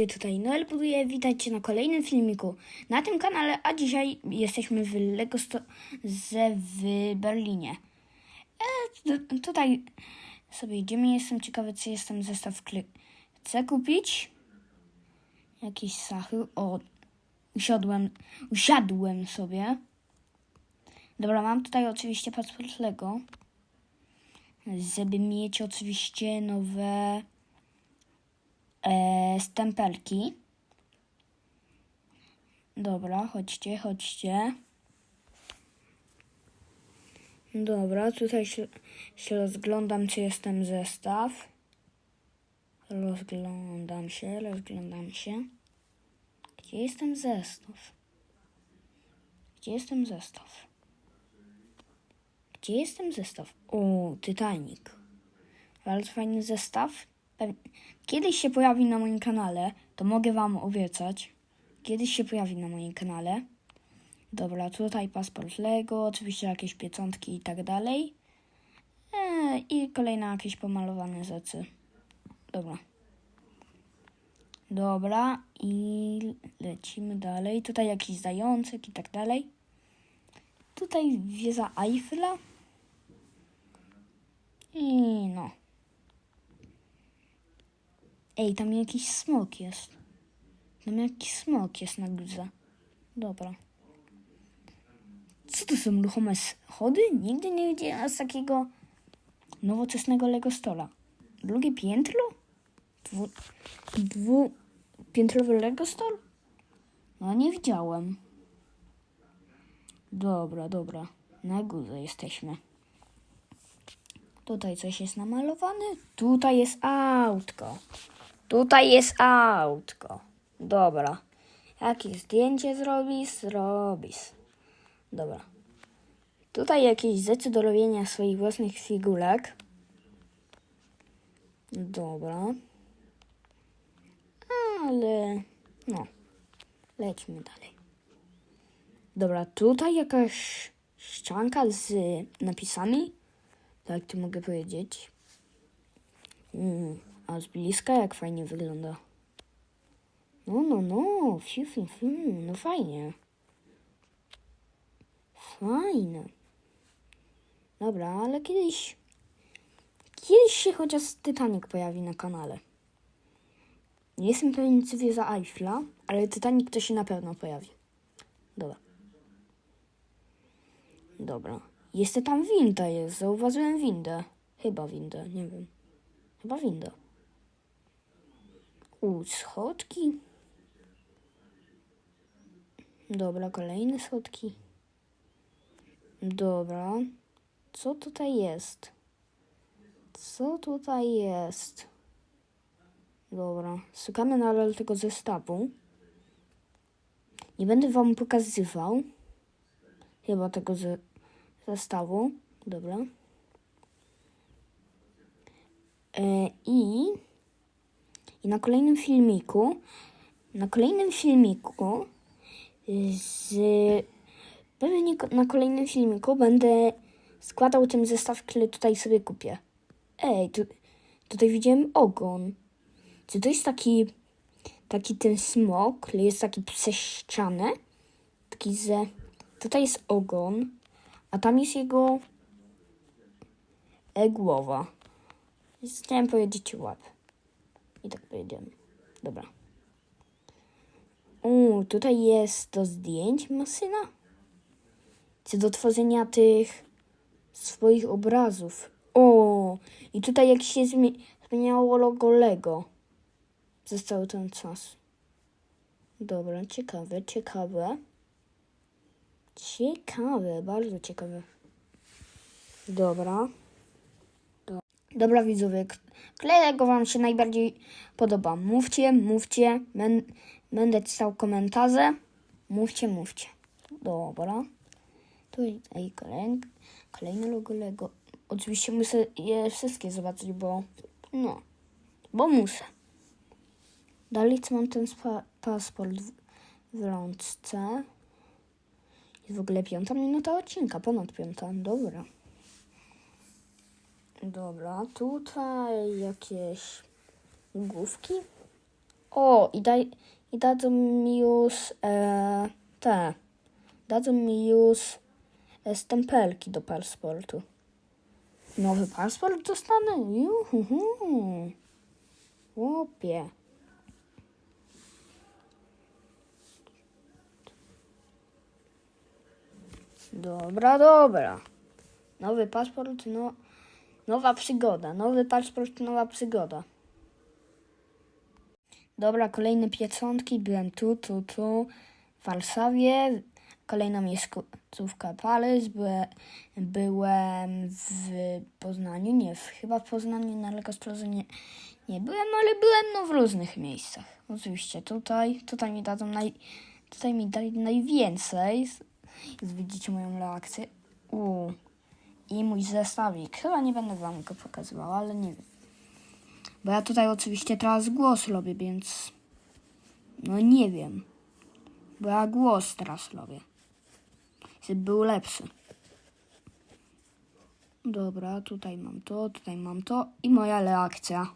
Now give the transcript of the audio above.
Witajcie tutaj, Noel buduje, witajcie na kolejnym filmiku na tym kanale, a dzisiaj jesteśmy w Lego Store w Berlinie. E, tu- tutaj sobie idziemy, jestem ciekawy, co jest tam zestaw Chcę kupić. Jakieś sachy, o, usiadłem, usiadłem sobie. Dobra, mam tutaj oczywiście paszport Lego, żeby mieć oczywiście nowe e, stempelki. Dobra, chodźcie, chodźcie. Dobra, tutaj się, się rozglądam, czy jest ten zestaw. Rozglądam się, rozglądam się. Gdzie jest ten zestaw? Gdzie jest ten zestaw? Gdzie jest ten zestaw? O, Titanic. Bardzo fajny zestaw. Pew- Kiedyś się pojawi na moim kanale, to mogę Wam obiecać. Kiedyś się pojawi na moim kanale. Dobra, tutaj paszport Lego, oczywiście jakieś pieczątki i tak dalej. E, I kolejne jakieś pomalowane rzeczy. Dobra. Dobra, i lecimy dalej. Tutaj jakiś zajączek i tak dalej. Tutaj wieża Eiffla. I no. Ej, tam jakiś smok jest. Tam jakiś smok jest na górze. Dobra. Co to są ruchome schody? Nigdy nie widziałem z takiego nowoczesnego Lego Stola. Drugie piętro? Dwu, dwupiętrowy Lego Stol? No nie widziałem. Dobra, dobra. Na górze jesteśmy. Tutaj coś jest namalowane. Tutaj jest autko. Tutaj jest autko. Dobra. Jakie zdjęcie zrobisz? Zrobisz. Dobra. Tutaj jakieś rzeczy do robienia swoich własnych figurek. Dobra. Ale no. Lećmy dalej. Dobra, tutaj jakaś ścianka z napisami. Tak to mogę powiedzieć. Mm, a z bliska jak fajnie wygląda. No, no, no, fiu, fiu, fiu, no fajnie. Fajne. Dobra, ale kiedyś, kiedyś się chociaż Titanic pojawi na kanale. Nie jestem pewien, czy wie za Eiffla, ale Titanic to się na pewno pojawi. Dobra. Dobra. Jeszcze tam winda jest. Zauważyłem windę. Chyba windę, nie wiem. Chyba winda. U, schodki. Dobra, kolejne schodki. Dobra. Co tutaj jest? Co tutaj jest? Dobra. Szukamy nadal tego zestawu. Nie będę wam pokazywał. Chyba tego ze zestawu. Dobra. E, I, I na kolejnym filmiku, na kolejnym filmiku z, pewnie na kolejnym filmiku będę składał ten zestaw, który tutaj sobie kupię. Ej, tu, tutaj widziałem ogon. Czy to jest taki, taki ten smok, który jest taki przez ścianę? Taki, że tutaj jest ogon, a tam jest jego e, głowa. Chciałem powiedzieć łap. I tak powiedziałem. Dobra. U, tutaj jest do zdjęć maszyna. Czy do tworzenia tych swoich obrazów. O, i tutaj jak się zmi- zmieniało logo Lego przez cały ten czas. Dobra, ciekawe, ciekawe. Ciekawe, bardzo ciekawe. Dobra. Do- Dobra widzowie, którego wam się najbardziej podoba? Mówcie, mówcie. Ben, będę czytał komentarze. Mówcie, mówcie. Dobra. Tutaj kolejne, kolejne logo Lego. Oczywiście muszę je wszystkie zobaczyć, bo no, bo muszę. Dalej co mam ten paszport w rączce. Jest w ogóle piąta minuta odcinka, ponad piąta. Dobra. Dobra, tutaj jakieś główki. O, i, daj, i dadzą mi już e, te. Dadzą mi już e, stempelki do paszportu. Nowy paszport dostanę? Juhu. Łopie. Dobra, dobra. Nowy paszport, no. Nowa przygoda. Nowy paszport, nowa przygoda. Dobra, kolejne pieczątki. Byłem tu, tu, tu. W Warszawie. Kolejna miejscówka Paryż. Byłem, byłem w Poznaniu. Nie, chyba w Poznaniu na Lekostrozu nie, nie byłem, ale byłem no w różnych miejscach. Oczywiście tutaj. Tutaj mi dadzą naj, tutaj mi dali najwięcej. Widzicie moją reakcję. U. I mój zestawik. Chyba nie będę wam go pokazywał, ale nie wiem. Bo ja tutaj oczywiście teraz głos robię, więc... No nie wiem. Bo ja głos teraz robię. Żeby był lepszy. Dobra, tutaj mam to, tutaj mam to i moja reakcja.